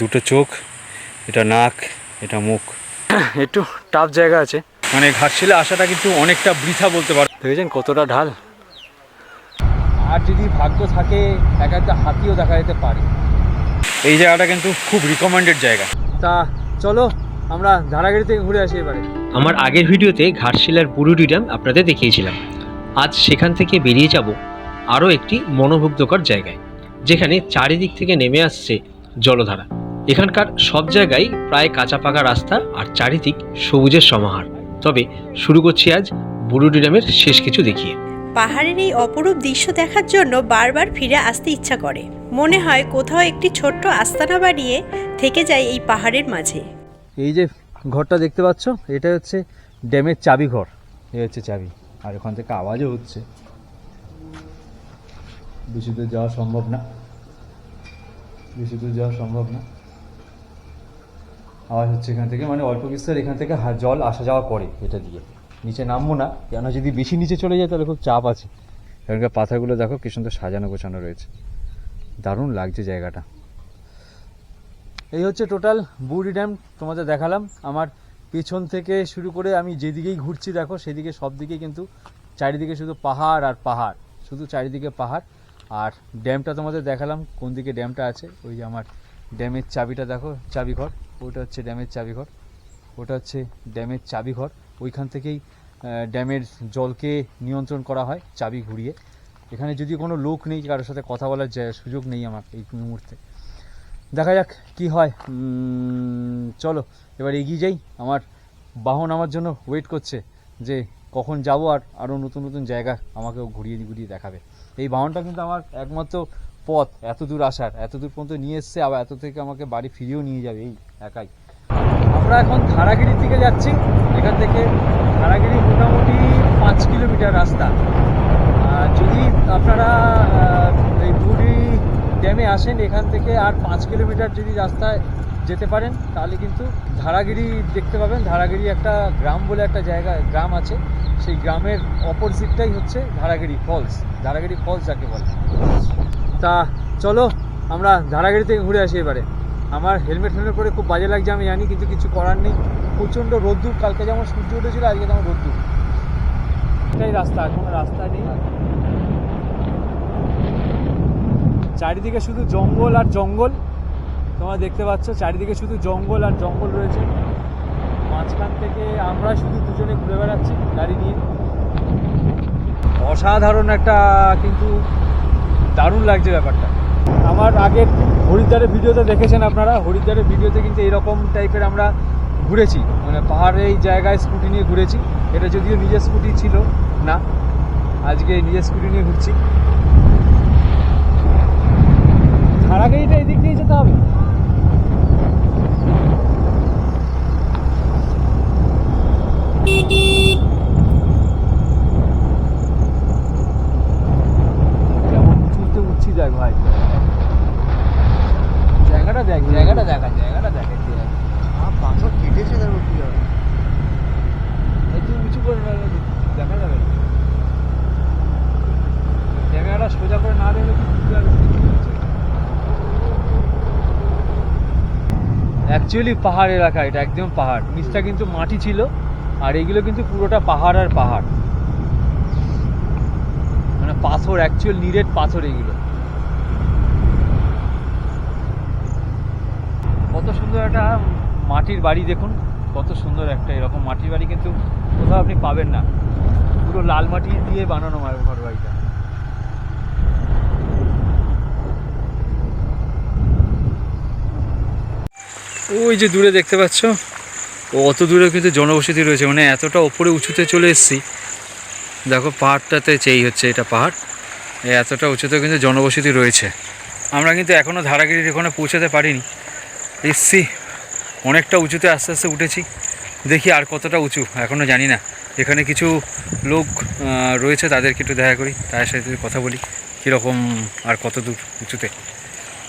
দুটো চোখ এটা নাক এটা মুখ। একটু টাফ জায়গা আছে। মানে ঘাটশিলা আসাটা কিন্তু অনেকটা বৃথা বলতে পারো। দেখেছেন কতটা ঢাল? আর যদি ভাগ্য থাকে এক একটা হাতিও দেখা যেতে পারে। এই জায়গাটা কিন্তু খুব রিকমেন্ডেড জায়গা। তা চলো আমরা ধারাগিরি থেকে ঘুরে আসি এবারে। আমার আগের ভিডিওতে ঘাটশিলার বুরুডি ড্যাম আপনাদের দেখিয়েছিলাম। আজ সেখান থেকে বেরিয়ে যাব আরও একটি মনোমুগ্ধকর জায়গায় যেখানে চারিদিক থেকে নেমে আসছে জলধারা। এখানকার সব জায়গায় প্রায় কাঁচা পাকা রাস্তা আর চারিদিক সবুজের সমাহার। তবে শুরু করছি আজ বুরুডি ড্যামের শেষ কিছু দেখিয়ে। পাহাড়ের এই অপরূপ দৃশ্য দেখার জন্য বারবার ফিরে আসতে ইচ্ছা করে। মনে হয় কোথাও একটি ছোট্ট আস্তানা বানিয়ে থেকে যায় এই পাহাড়ের মাঝে। এই যে ঘরটা দেখতে পাচ্ছ এটা হচ্ছে ড্যামের চাবি ঘর। এই হচ্ছে চাবি আর ওখান থেকে আওয়াজও হচ্ছে। বেশি দূর যাওয়া সম্ভব না। বেশি দূর যাওয়া সম্ভব না। আওয়াজ হচ্ছে এখান থেকে মানে অল্প বিস্তর এখান থেকে জল আসা যাওয়া করে এটা দিয়ে। নিচে নামবো না কেন যদি বেশি নিচে চলে যায় তাহলে খুব চাপ আছে। এখানকার পাতাগুলো দেখো কি সুন্দর সাজানো গোছানো রয়েছে। দারুণ লাগছে জায়গাটা। এই হচ্ছে টোটাল বুড়ি ড্যাম, তোমাদের দেখালাম। আমার পেছন থেকে শুরু করে আমি যেদিকেই ঘুরছি দেখো, সেদিকে সব দিকে কিন্তু চারিদিকে শুধু পাহাড় আর পাহাড়, শুধু চারিদিকে পাহাড়। আর ড্যামটা তোমাদের দেখালাম, কোন দিকে ড্যামটা আছে, ওই যে আমার ড্যামের চাবিটা দেখো, চাবিঘর। ওটা হচ্ছে ড্যামের চাবিঘর ওটা হচ্ছে ড্যামের চাবিঘর ওইখান থেকেই ড্যামের জলকে নিয়ন্ত্রণ করা হয় চাবি ঘুরিয়ে। এখানে যদি কোনো লোক নেই, কারোর সাথে কথা বলার সুযোগ নেই আমার এই মুহূর্তে। দেখা যাক কি হয়। চলো, এবার এগিয়ে যাই। আমার বাহন আমার জন্য ওয়েট করছে যে কখন যাব আর আরও নতুন নতুন জায়গা আমাকেও ঘুরিয়ে ঘুরিয়ে দেখাবে। এই বাহনটা কিন্তু আমার একমাত্র পথ এত দূর আসার এত দূর পর্যন্ত নিয়ে এসছে, আবার এত থেকে আমাকে বাড়ি ফিরিয়েও নিয়ে যাবে, এই একাই। আমরা এখন ধারাগিরির দিকে যাচ্ছি, এখান থেকে ধারাগিরি মোটামুটি পাঁচ কিলোমিটার রাস্তা। যদি আপনারা এই বুড়ি ড্যামে আসেন, এখান থেকে আর পাঁচ কিলোমিটার যদি রাস্তায় যেতে পারেন, তাহলে কিন্তু ধারাগিরি দেখতে পাবেন। ধারাগিরি একটা গ্রাম বলে একটা জায়গা, গ্রাম আছে। সেই গ্রামের অপোজিটটাই হচ্ছে ধারাগিরি ফলস ধারাগিরি ফলস যাকে বলে। তা চলো, আমরা ধারাগিরি থেকে ঘুরে আসি এবারে। আমার হেলমেট হেলমেট পরে খুব বাজে লাগছে, আমি জানি, কিন্তু কিছু করার নেই। প্রচণ্ড রোদ্দুর, কালকে যেমন সূর্য উঠেছিল, আজকে তেমন রোদ্দুর। এটাই রাস্তা, কোনো রাস্তা নেই। চারিদিকে শুধু জঙ্গল আর জঙ্গল। তোমরা দেখতে পাচ্ছ, চারিদিকে শুধু জঙ্গল আর জঙ্গল রয়েছে। মাঝখান থেকে আমরা শুধু দুজনে ঘুরে বেড়াচ্ছি, গাড়ি নিয়ে। অসাধারণ একটা, কিন্তু দারুণ লাগছে ব্যাপারটা। আমার আগের হরিদ্বারের ভিডিওতে দেখেছেন আপনারা, হরিদ্বারের ভিডিওতে কিন্তু এরকম টাইপের আমরা ঘুরেছি। মানে পাহাড়ে এই জায়গায় স্কুটি নিয়ে ঘুরেছি। এটা যদিও নিজের স্কুটি ছিল না, আজকে নিজের স্কুটি নিয়ে ঘুরছি। ধারাগাড়িটা এদিক দিয়ে যেতে হবে। কেমন ভাই। জায়গাটা দেখ জায়গাটা দেখা জায়গাটা দেখ। পাথর কেটেছে তারপর কি হবে? একটু উঁচু করে দেখা যাবে জায়গাটা সোজা করে না দেখলে কি বুঝতে পারবে? অ্যাকচুয়ালি পাহাড় এলাকা এটা একদম পাহাড়। নিচটা কিন্তু মাটি ছিল আর এগুলো কিন্তু পুরোটা পাহাড় আর পাহাড়। মানে পাথর অ্যাকচুয়াল নিরেট পাথর এগুলো। কত সুন্দর একটা মাটির বাড়ি দেখুন, কত সুন্দর একটা এরকম মাটির বাড়ি, কিন্তু কোথাও আপনি পাবেন না। পুরো লাল মাটি দিয়ে বানানো ঘর বাড়িটা। ওই যে দূরে দেখতে পাচ্ছ? অত দূরে কিন্তু জনবসতি রয়েছে মানে এতটা ওপরে উঁচুতে চলে এসেছি। দেখো, পাহাড়টাতে চেই হচ্ছে এটা পাহাড়, এতটা উঁচুতে কিন্তু জনবসতি রয়েছে। আমরা কিন্তু এখনও ধারাগিরির ওখানে পৌঁছাতে পারিনি। এসছি। অনেকটা উঁচুতে আস্তে আস্তে উঠেছি। দেখি আর কতটা উঁচু এখনও জানি না। এখানে কিছু লোক রয়েছে, তাদেরকে একটু দেখা করি, তাদের সাথে কথা বলি, কীরকম আর কত দূর উঁচুতে।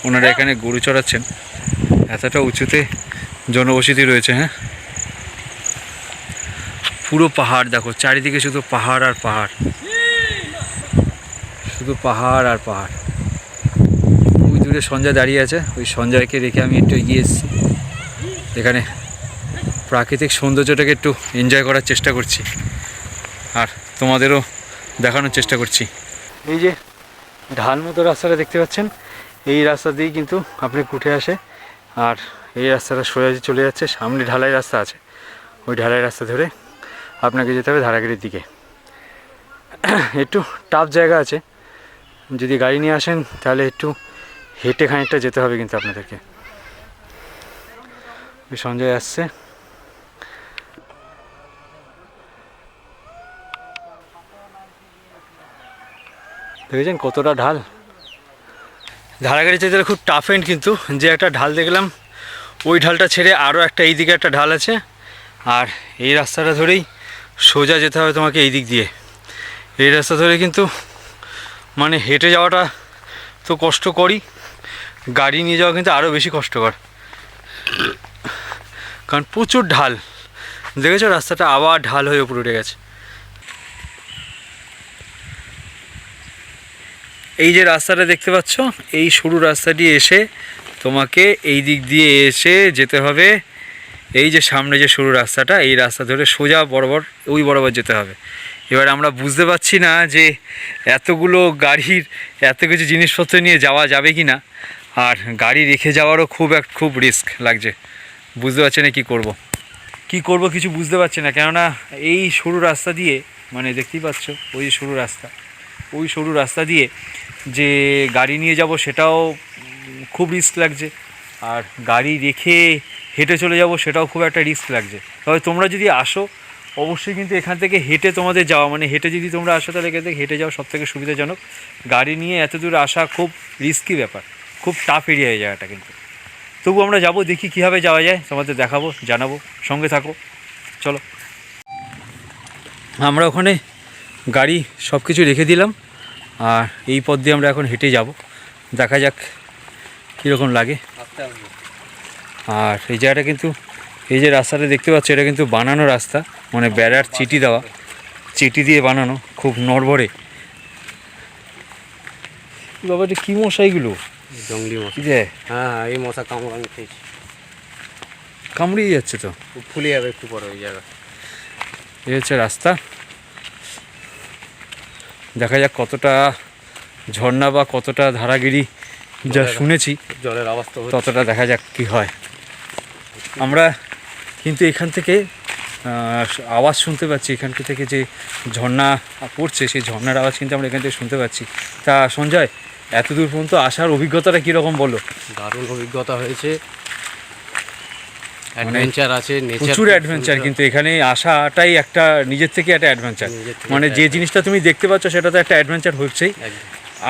ওনারা এখানে গরু চড়াচ্ছেন। এতটা উঁচুতে জনবসতি রয়েছে হ্যাঁ? পুরো পাহাড়, দেখো, চারিদিকে শুধু পাহাড় আর পাহাড়। শুধু পাহাড় আর পাহাড়। দূরে সঞ্জয় দাঁড়িয়ে আছে। ওই সঞ্জয়কে রেখে আমি একটু এগিয়ে এসেছি। এখানে প্রাকৃতিক সৌন্দর্যটাকে একটু এনজয় করার চেষ্টা করছি। আর তোমাদেরও দেখানোর চেষ্টা করছি। এই যে ঢাল মতো রাস্তাটা দেখতে পাচ্ছেন? এই রাস্তা দিয়েই কিন্তু আপনি উঠে আসে। আর এই রাস্তাটা সোজা চলে যাচ্ছে, সামনে ঢালাই রাস্তা আছে। ওই ঢালাই রাস্তা ধরে আপনাকে যেতে হবে ধারাগিরির দিকে। একটু টাফ জায়গা আছে। যদি গাড়ি নিয়ে আসেন, তাহলে একটু হেঁটে খানিকটা যেতে হবে কিন্তু আপনাদেরকে। সঞ্জয় আসছে। দেখেছেন কতটা ঢাল? ধারাগাড়ি যেতে খুব টাফ এন্ড কিন্তু, যে একটা ঢাল দেখলাম, ওই ঢালটা ছেড়ে আরও একটা এই দিকে একটা ঢাল আছে। আর এই রাস্তাটা ধরেই সোজা যেতে হবে তোমাকে এই দিক দিয়ে। এই রাস্তা ধরে কিন্তু মানে হেঁটে যাওয়াটা তো কষ্টকরই। গাড়ি নিয়ে যাওয়া কিন্তু আরও বেশি কষ্টকর। কারণ প্রচুর ঢাল। দেখেছ রাস্তাটা আবার ঢাল হয়ে উপরে উঠে গেছে। এই যে রাস্তাটা দেখতে পাচ্ছ, এই সরু রাস্তাটি এসে তোমাকে এই দিক দিয়ে এসে যেতে হবে। এই যে সামনে যে সরু রাস্তাটা, এই রাস্তা ধরে সোজা বরাবর, ওই বরাবর যেতে হবে। এবার আমরা বুঝতে পারছি না যে এতগুলো গাড়ির এত কিছু জিনিসপত্র নিয়ে যাওয়া যাবে কি না আর গাড়ি রেখে যাওয়ারও খুব এক, খুব রিস্ক লাগছে। বুঝতে পারছি না কী করব। কি করব কিছু বুঝতে পারছি না, কেননা এই সরু রাস্তা দিয়ে মানে দেখতেই পাচ্ছ, ওই সরু রাস্তা, ওই সরু রাস্তা দিয়ে যে গাড়ি নিয়ে যাব সেটাও খুব রিস্ক লাগছে। আর গাড়ি রেখে হেঁটে চলে যাব সেটাও খুব একটা রিস্ক লাগছে। তবে তোমরা যদি আসো, অবশ্যই কিন্তু এখান থেকে হেঁটে তোমাদের যাওয়া মানে হেঁটে যদি তোমরা আসো, তাহলে এখান থেকে হেঁটে যাওয়া সব থেকে সুবিধাজনক। গাড়ি নিয়ে এত দূর আসা খুব রিস্কি ব্যাপার। খুব টাফ এরিয়া এই জায়গাটা কিন্তু। তবু আমরা যাব, দেখি কীভাবে যাওয়া যায়, তোমাদের দেখাবো, জানাব, সঙ্গে থাকো। চলো। আমরা ওখানে গাড়ি সব কিছু রেখে দিলাম, আর এই পথ দিয়ে আমরা এখন হেঁটে যাব। দেখা যাক কীরকম লাগে। আর এই জায়গাটা কিন্তু, এই যে রাস্তাটা দেখতে পাচ্ছ, এটা কিন্তু বানানো রাস্তা মানে বেড়ার চিটি দেওয়া। চিটি দিয়ে বানানো, খুব নড়বড়ে। বাবা এটা কী মশাইগুলো? জঙ্গলি মশা। যে? হ্যাঁ হ্যাঁ এই মশা কামড়ানি খেয়েছি। কামড়িয়ে যাচ্ছে তো? ফুলে যাবে একটু পরে ওই জায়গা এই হচ্ছে রাস্তা। দেখা যাক কতটা ঝর্ণা বা কতটা ধারাগিরি যা শুনেছি। জলের আওয়াজ তো ততটা দেখা যাক কি হয়। আমরা কিন্তু এখান থেকে আওয়াজ শুনতে পাচ্ছি। এখান থেকে যে ঝর্ণা পড়ছে সেই ঝর্ণার আওয়াজ কিন্তু আমরা এখান থেকে শুনতে পাচ্ছি। তা সঞ্জয় এত দূর পর্যন্ত আসার অভিজ্ঞতাটা কীরকম বলো? দারুণ অভিজ্ঞতা হয়েছে। অ্যাডভেঞ্চার আছে নেচার মানে প্রচুর অ্যাডভেঞ্চার কিন্তু এখানে আসাটাই একটা নিজের থেকে একটা অ্যাডভেঞ্চার মানে যে জিনিসটা তুমি দেখতে পাচ্ছ সেটা তো একটা অ্যাডভেঞ্চার হচ্ছেই।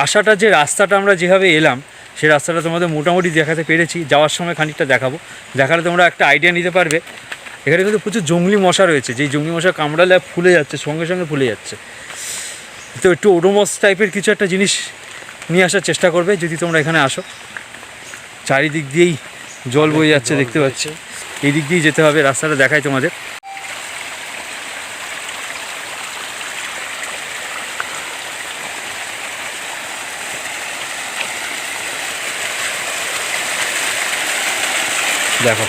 আসাটা যে রাস্তাটা আমরা যেভাবে এলাম সেই রাস্তাটা তোমাদের মোটামুটি দেখাতে পেরেছি। যাওয়ার সময় খানিকটা দেখাবো। দেখালে তোমরা একটা আইডিয়া নিতে পারবে। এখানে কিন্তু প্রচুর জঙ্গলি মশা রয়েছে। যেই জঙ্গলি মশা কামড়ালে ফুলে যাচ্ছে সঙ্গে সঙ্গে ফুলে যাচ্ছে। তো একটু ওডোমস টাইপের কিছু একটা জিনিস নিয়ে আসার চেষ্টা করবে যদি তোমরা এখানে আসো। চারিদিক দিয়েই জল বয়ে যাচ্ছে দেখতে পাচ্ছি। এই দিক দিয়েই যেতে হবে রাস্তাটা দেখাই তোমাদের। দেখো।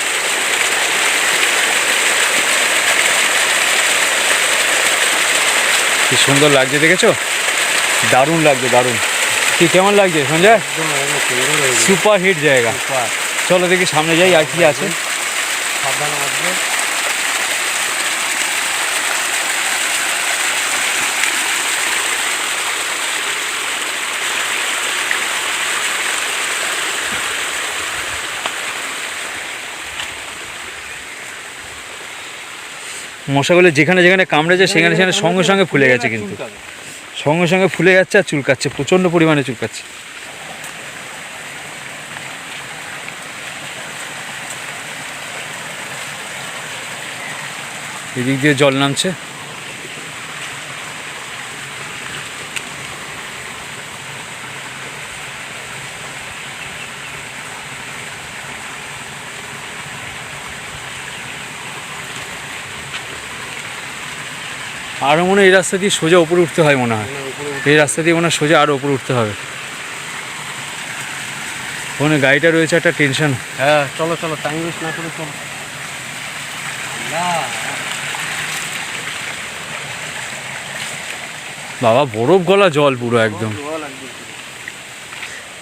কি সুন্দর লাগছে দেখেছ? দারুণ লাগছে দারুণ। কি কেমন লাগছে সঞ্জয়? সুপার হিট জায়গা। চলো দেখি সামনে যাই আর কি আছে। সাবধানে আসবে। মশাগুলো যেখানে যেখানে কামড়েছে সেখানে সেখানে সঙ্গে সঙ্গে ফুলে গেছে কিন্তু। সঙ্গে সঙ্গে ফুলে যাচ্ছে আর চুলকাচ্ছে প্রচণ্ড পরিমাণে চুলকাচ্ছে। এদিক দিয়ে জল নামছে। আরও মনে হয় এই রাস্তা দিয়ে সোজা উপরে উঠতে হয় মনে হয়। এই রাস্তা দিয়ে মনে হয় সোজা আরও উপরে উঠতে হবে। ওখানে গাড়িটা রয়েছে একটা টেনশন। হ্যাঁ চলো চলো টাইম ওয়েস্ট না করে চলো। বাবা বরফ গলা জল পুরো একদম।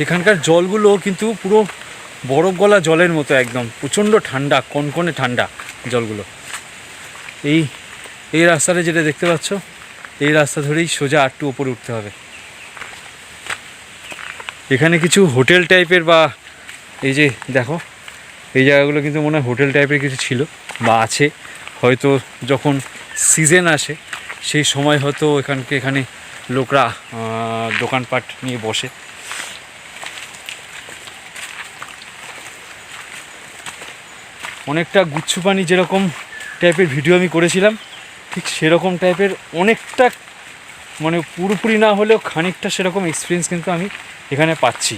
এখানকার জলগুলো কিন্তু পুরো বরফ গলা জলের মতো একদম। প্রচণ্ড ঠান্ডা কনকনে ঠান্ডা জলগুলো। এই এই রাস্তাটা যেটা দেখতে পাচ্ছ, এই রাস্তা ধরেই সোজা আটটু ওপরে উঠতে হবে। এখানে কিছু হোটেল টাইপের বা এই যে দেখো, এই জায়গাগুলো কিন্তু মনে হয় হোটেল টাইপের কিছু ছিল বা আছে। হয়তো যখন সিজন আসে, সেই সময় হয়তো এখানকে এখানে লোকরা দোকানপাট নিয়ে বসে। অনেকটা গুচ্ছু পানি যেরকম টাইপের ভিডিও আমি করেছিলাম ঠিক সেরকম টাইপের অনেকটা মানে পুরোপুরি না হলেও খানিকটা সেরকম এক্সপিরিয়েন্স কিন্তু আমি এখানে পাচ্ছি।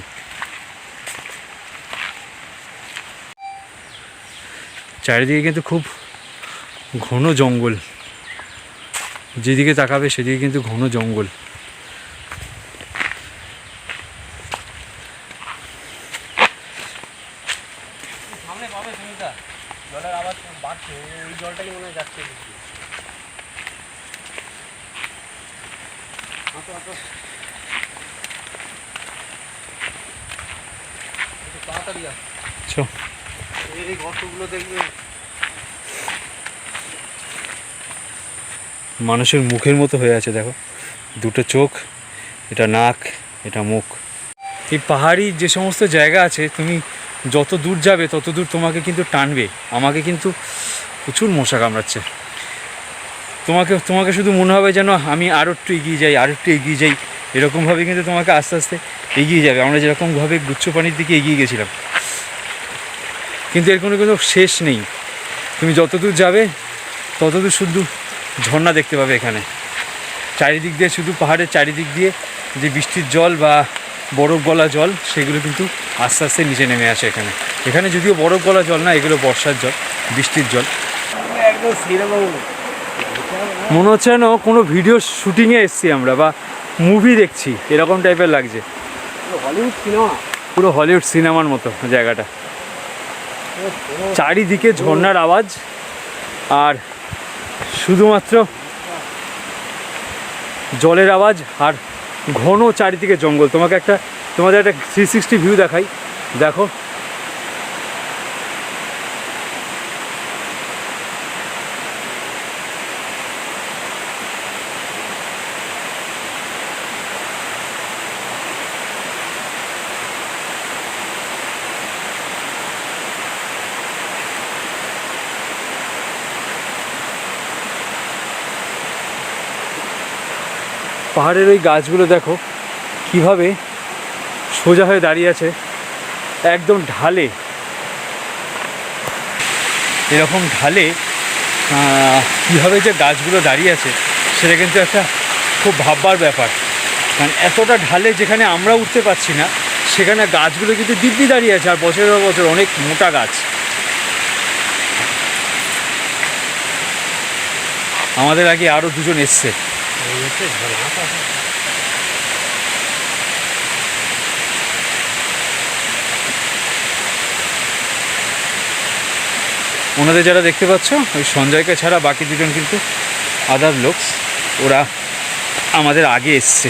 চারিদিকে কিন্তু খুব ঘন জঙ্গল। যেদিকে তাকাবে সেদিকে কিন্তু ঘন জঙ্গল সামনে পাবে সুমিতা জলের আওয়াজ বাড়ছে ওই জলটাই মনে হয় যাচ্ছে আসো আসো একটু তাড়াতাড়ি আসো চ এই গর্তগুলো দেখবে মানুষের মুখের মতো হয়ে আছে, দেখো। দুটো চোখ, এটা নাক, এটা মুখ। এই পাহাড়ি যে সমস্ত জায়গা আছে, তুমি যত দূর যাবে, তত দূর তোমাকে কিন্তু টানবে। আমাকে কিন্তু প্রচুর মশা কামড়াচ্ছে। তোমাকে তোমাকে শুধু মনে হবে যেন আমি আরও একটু এগিয়ে যাই আরও একটু এগিয়ে যাই। এরকমভাবে কিন্তু তোমাকে আস্তে আস্তে এগিয়ে যাবে। আমরা যেরকমভাবে গুচ্ছ পানির দিকে এগিয়ে গেছিলাম। কিন্তু এর কোনো কোনো শেষ নেই। তুমি যত দূর যাবে, তত দূর শুধু ঝর্ণা দেখতে পাবে এখানে। চারিদিক দিয়ে শুধু পাহাড়ের চারিদিক দিয়ে যে বৃষ্টির জল বা বরফ গলা জল, সেগুলো কিন্তু আস্তে আস্তে নিচে নেমে আসে এখানে। এখানে যদিও বরফ গলা জল না, এগুলো বর্ষার জল, বৃষ্টির জল। মনে হচ্ছে যেন কোনো ভিডিও শুটিংয়ে এসছি আমরা বা মুভি দেখছি, এরকম টাইপের লাগছে। পুরো হলিউড সিনেমার মতো জায়গাটা। চারিদিকে ঝর্নার আওয়াজ আর শুধুমাত্র জলের আওয়াজ আর ঘন চারিদিকে জঙ্গল। তোমাকে একটা তোমাদের একটা থ্রি সিক্সটি ভিউ দেখাই। দেখো পাহাড়ের ওই গাছগুলো দেখো, কীভাবে সোজা হয়ে দাঁড়িয়ে আছে, একদম ঢালে। এরকম ঢালে কীভাবে যে গাছগুলো দাঁড়িয়ে আছে, সেটা কিন্তু একটা খুব ভাববার ব্যাপার। কারণ এতটা ঢালে যেখানে আমরা উঠতে পারছি না, সেখানে গাছগুলো কিন্তু দিব্যি দাঁড়িয়ে আছে, আর বছরের বছর অনেক মোটা গাছ। আমাদের আগে আরও দুজন এসছে। ওনাদের যারা দেখতে পাচ্ছ, ওই সঞ্জয়কে ছাড়া বাকি দুজন কিন্তু আদার লোকস ওরা আমাদের আগে এসছে।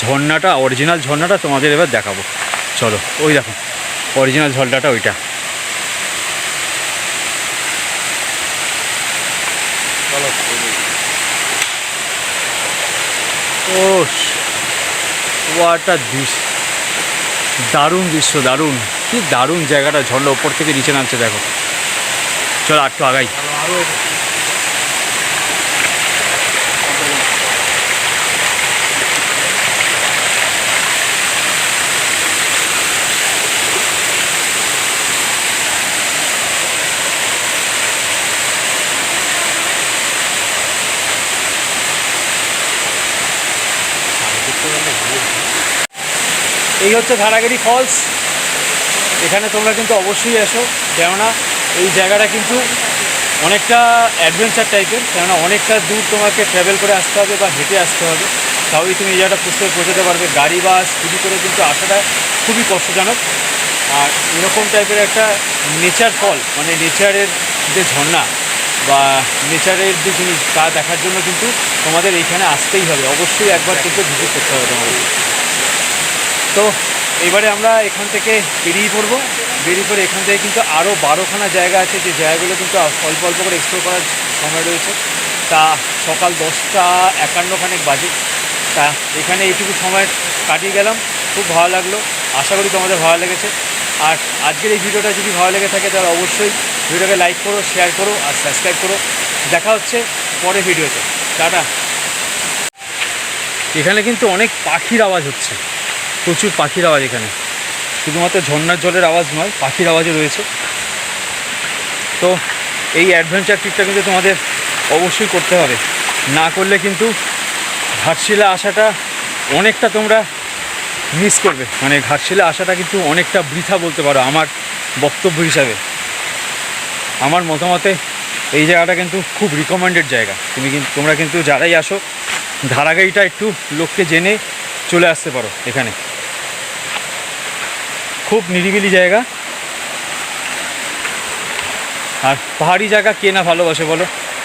ঝর্ণাটা অরিজিনাল ঝর্ণাটা তোমাদের এবার দেখাবো। চলো, ওই দেখো অরিজিনাল ঝর্ণাটা ওইটা। ওয়াটার দৃশ্য দারুণ দৃশ্য, দারুণ। কি দারুণ জায়গাটা, ঝর্ণা ওপর থেকে নিচে নামছে, দেখো। চলো একটু আগাই। আরও এই হচ্ছে ধারাগিরি ফলস। এখানে তোমরা কিন্তু অবশ্যই এসো, কেননা এই জায়গাটা কিন্তু অনেকটা অ্যাডভেঞ্চার টাইপের কেননা অনেকটা দূর তোমাকে ট্রাভেল করে আসতে হবে বা হেঁটে আসতে হবে। তাহলেই তুমি এই জায়গাটা পুষতে পৌঁছাতে পারবে। গাড়ি বা স্কুটি করে কিন্তু আসাটা খুবই কষ্টজনক। আর এরকম টাইপের একটা নেচার ফল মানে নেচারের যে ঝর্ণা বা নেচারের যে জিনিস, তা দেখার জন্য কিন্তু তোমাদের এইখানে আসতেই হবে। অবশ্যই একবার কিন্তু ভিজিট করতে হবে তোমাদের। তো এবারে আমরা এখান থেকে বেরিয়ে পড়ব। বেরিয়ে পড়ে এখান থেকে কিন্তু আরও বারোখানা জায়গা আছে, যে জায়গাগুলো কিন্তু অল্প অল্প করে এক্সপ্লোর করার সময় রয়েছে। তা সকাল দশটা একান্নখানেক বাজে। তা এখানে এইটুকু সময় কাটিয়ে গেলাম। খুব ভালো লাগল। আশা করি তোমাদের ভালো লেগেছে। আর আজকের এই ভিডিওটা যদি ভালো লেগে থাকে, তাহলে অবশ্যই ভিডিওটাকে লাইক করো শেয়ার করো আর সাবস্ক্রাইব করো। দেখা হচ্ছে পরে ভিডিওতে। টাটা। এখানে কিন্তু অনেক পাখির আওয়াজ হচ্ছে। প্রচুর পাখির আওয়াজ এখানে। শুধুমাত্র ঝর্নার জলের আওয়াজ নয়, পাখির আওয়াজও রয়েছে। তো এই অ্যাডভেঞ্চার ট্রিপটা কিন্তু তোমাদের অবশ্যই করতে হবে। না করলে কিন্তু ঘাটশিলা আসাটা অনেকটা তোমরা মিস করবে। মানে ঘাটশিলা আসাটা কিন্তু অনেকটা বৃথা বলতে পারো আমার বক্তব্য হিসাবে। আমার মতামতে এই জায়গাটা কিন্তু খুব রিকমেন্ডেড জায়গা। তুমি কিন্তু তোমরা কিন্তু যারাই আসো ধারাগাড়িটা একটু লোককে জেনে চলে আসতে পারো এখানে। খুব নিরিবিলি জায়গা। আর পাহাড়ি জায়গা কে না ভালোবাসে বলো?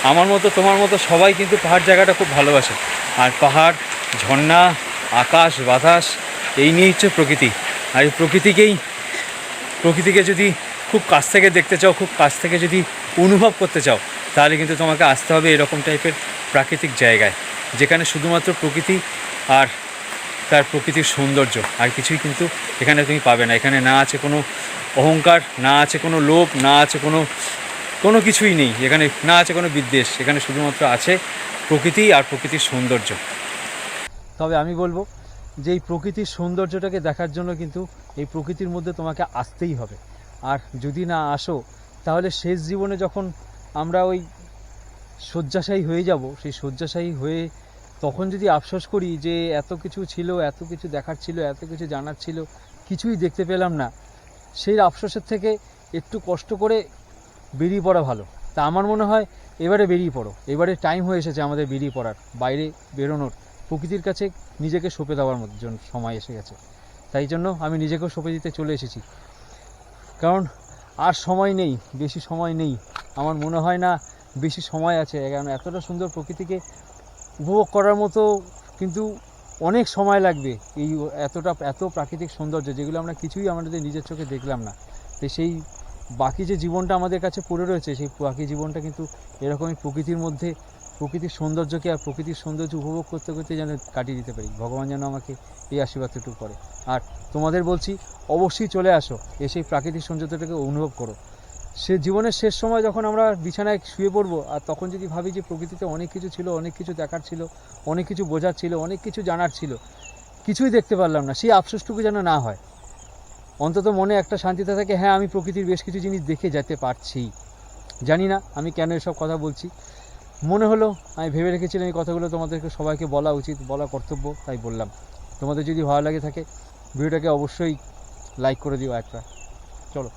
আমার মতো, তোমার মতো সবাই কিন্তু পাহাড় জায়গাটা খুব ভালোবাসে। আর পাহাড়, ঝর্ণা, আকাশ, বাতাস, এই নিয়ে হচ্ছে প্রকৃতি। আর এই প্রকৃতিকেই, প্রকৃতিকে যদি খুব কাছ থেকে দেখতে চাও, খুব কাছ থেকে যদি অনুভব করতে চাও, তাহলে কিন্তু তোমাকে আসতে হবে এরকম টাইপের প্রাকৃতিক জায়গায়, যেখানে শুধুমাত্র প্রকৃতি আর তার প্রকৃতির সৌন্দর্য। আর কিছুই কিন্তু এখানে তুমি পাবে না। এখানে না আছে কোনো অহংকার, না আছে কোনো লোভ, না আছে কোনো কোনো কিছুই নেই। এখানে না আছে কোনো বিদ্বেষ। এখানে শুধুমাত্র আছে প্রকৃতি আর প্রকৃতির সৌন্দর্য। তবে আমি বলব যে এই প্রকৃতির সৌন্দর্যটাকে দেখার জন্য কিন্তু এই প্রকৃতির মধ্যে তোমাকে আসতেই হবে। আর যদি না আসো, তাহলে শেষ জীবনে যখন আমরা ওই শয্যাশায়ী হয়ে যাব, সেই শয্যাশায়ী হয়ে তখন যদি আফসোস করি যে এত কিছু ছিল, এত কিছু দেখার ছিল, এত কিছু জানার ছিল, কিছুই দেখতে পেলাম না, সেই আফসোসের থেকে একটু কষ্ট করে বেরিয়ে পড়া ভালো। তা আমার মনে হয় এবারে বেরিয়ে পড়ো। এবারে টাইম হয়ে এসেছে আমাদের বেরিয়ে পড়ার, বাইরে বেরোনোর। প্রকৃতির কাছে নিজেকে সঁপে দেওয়ার মতো সময় এসে গেছে। তাই জন্য আমি নিজেকেও সঁপে দিতে চলে এসেছি। কারণ আর সময় নেই, বেশি সময় নেই। আমার মনে হয় না বেশি সময় আছে। কারণ এতটা সুন্দর প্রকৃতিকে উপভোগ করার মতো কিন্তু অনেক সময় লাগবে এই এতটা, এত প্রাকৃতিক সৌন্দর্য যেগুলো আমরা কিছুই আমাদের নিজের চোখে দেখলাম না। তো সেই বাকি যে জীবনটা আমাদের কাছে পড়ে রয়েছে, সেই বাকি জীবনটা কিন্তু এরকমই প্রকৃতির মধ্যে, প্রকৃতির সৌন্দর্যকে আর প্রকৃতির সৌন্দর্য উপভোগ করতে করতে যেন কাটিয়ে দিতে পারি। ভগবান যেন আমাকে এই আশীর্বাদটুকু করে। আর তোমাদের বলছি, অবশ্যই চলে আসো, এসে প্রাকৃতিক সৌন্দর্যটাকে অনুভব করো। সে জীবনের শেষ সময় যখন আমরা বিছানায় শুয়ে পড়ব, আর তখন যদি ভাবি যে প্রকৃতিতে অনেক কিছু ছিল, অনেক কিছু দেখার ছিল, অনেক কিছু বোঝার ছিল, অনেক কিছু জানার ছিল, কিছুই দেখতে পারলাম না। সেই আফসোসটুকু যেন না হয়। অন্তত মনে একটা শান্তিতে থাকে হ্যাঁ আমি প্রকৃতির বেশ কিছু জিনিস দেখে যেতে পারছি। জানি না আমি কেন এসব কথা বলছি। মনে হলো, আমি ভেবে রেখেছিলাম এই কথাগুলো তোমাদেরকে সবাইকে বলা উচিত, বলা কর্তব্য, তাই বললাম। তোমাদের যদি ভালো লাগে থাকে, ভিডিওটাকে অবশ্যই লাইক করে দিও একটা। চলো।